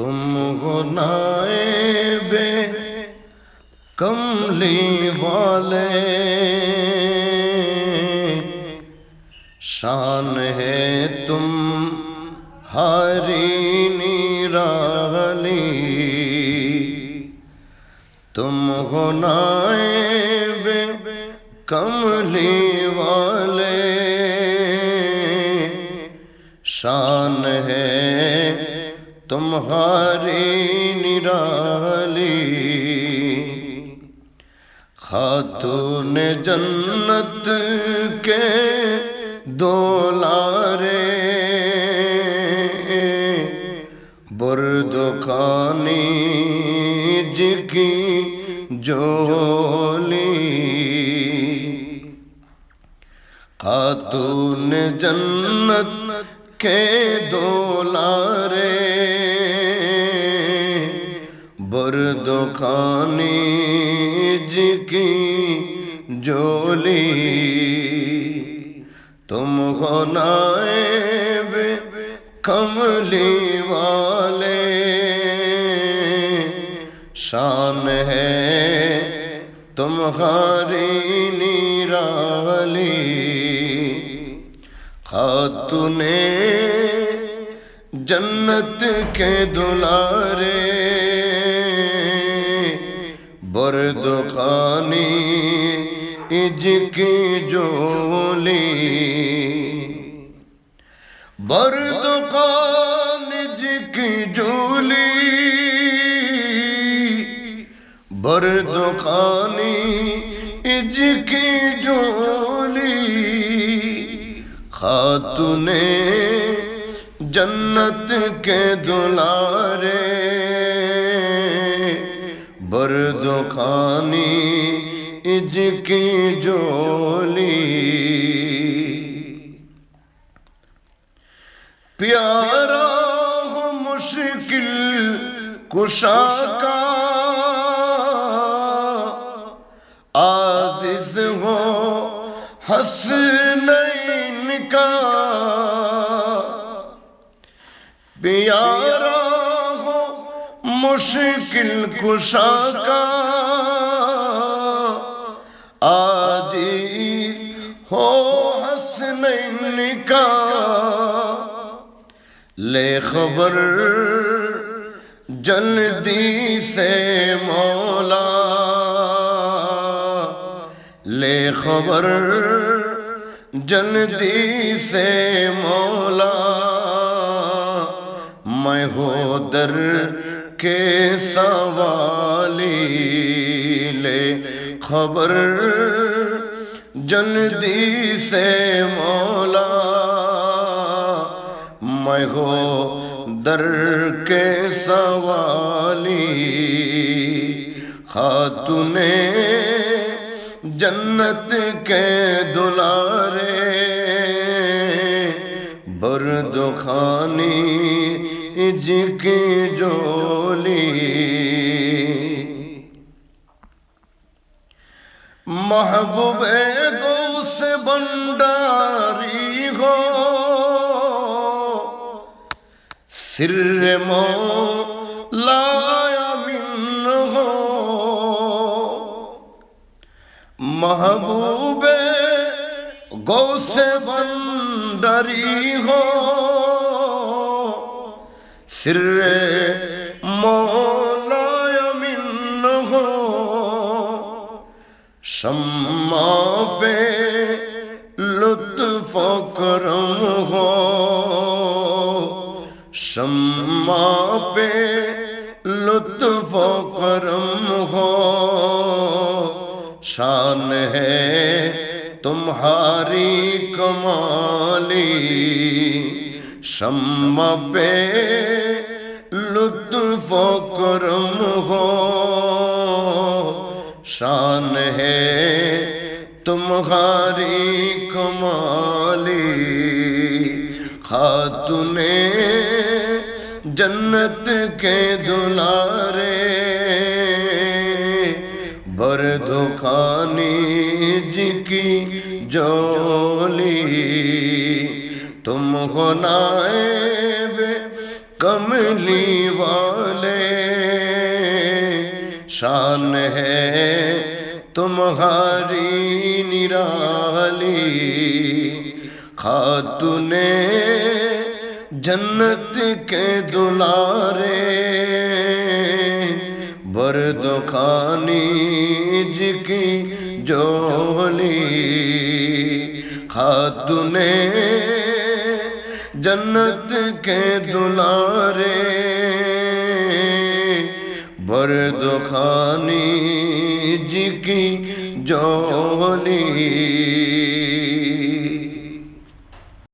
تم ہو بے کملی والے۔ شان ہے تم ہری نیرالی تم ہو بے کملی والے۔ شان تمہاری نرالی خاتون جنت کے برد جی کی جولی تم ہو نائب کملی والے۔ شان ہے تمہاری نیرالی خاتون جنت کے دلارے۔ برد خانی اج کی جولی برد خان اج کی جولی برد خانی اج کی جولی خاتون جنت کے دلارے برد خانی اج کی جولی پیارا ہو مشکل کشا کا۔ آزز ہو حسنین کا۔ پیارا مشکل کشا کا آجی ہو حسنین کا لے خبر جلدی سے مولا لے خبر جلدی سے مولا میں ہو در کے سوالی لے خبر جلدی سے مولا میں ہو در کے سوالی خاتون جنت کے دلارے برد خانی جی کی جولی محبوب گو سے بنڈاری ہو سر مو لایا من ہو محبوب گو سے بنڈری ہو سر مولا یمن ہو شما پہ لطف کرم ہو شما پہ لطف کرم ہو شان ہے تمہاری کمالی شم پہ شان ہے تمہاری کمالی خاتون جنت کے دلارے برد خانی جی کی جولی تم ہو نائب کملی والے شان ہے تمہاری نرالی خاتون جنت کے دلارے برد خانی جی کی جولی خاتون جنت کے دلارے برد خانی جی کی جولی